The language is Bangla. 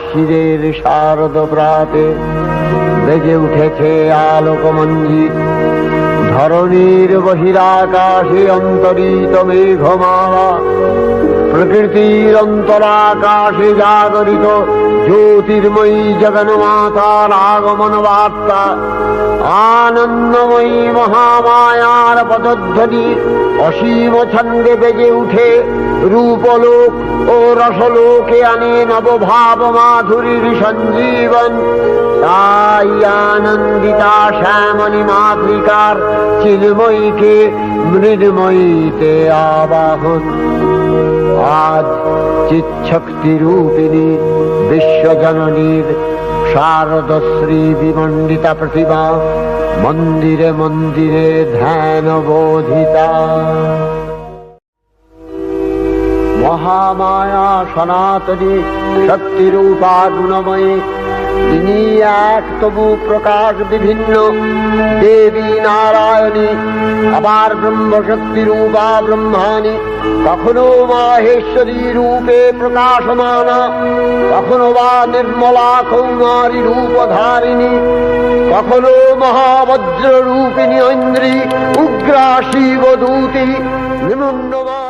শিরের শারদ প্রাতে বেজে উঠেছে আলোকমঞ্জিত ধরণীর বহিরাকাশে অন্তরিত মেঘমালা প্রকৃতির অন্তরাকাশে জাগরিত জ্যোতির্ময়ী জগন্মাতার আগমন বার্তা আনন্দময়ী মহামায়ার পদধ্বনি অসীম ছন্দে বেজে উঠে রূপলোক ও রসলোকে আনে নবভাব মাধুরীর সঞ্জীবন। আনন্দিতা শ্যামণী মাতৃকার চিন্ময়ীকে মৃন্ময়ীতে আবাহন। আজ চিৎশক্তি রূপিণী বিশ্বজননীর শারদশ্রী বিমণ্ডিতা প্রতিমা মন্দিরে মন্দিরে ধ্যান বোধিতা মহামায়া সনাতনী শক্তিরূপা গুণময়ী তিনি এক তবু প্রকাশ বিভিন্ন। দেবী নারায়ণী, আবার ব্রহ্মশক্তি রূপা ব্রহ্মাণী, কখনো মাহেশ্বরী রূপে প্রকাশমানা, কখনো বা নির্মলা কৌমারী রূপধারিণী, কখনো মহাবজ্র রূপিণী ঐন্দ্রী, উগ্রা শিবদূতি নিমন্নমা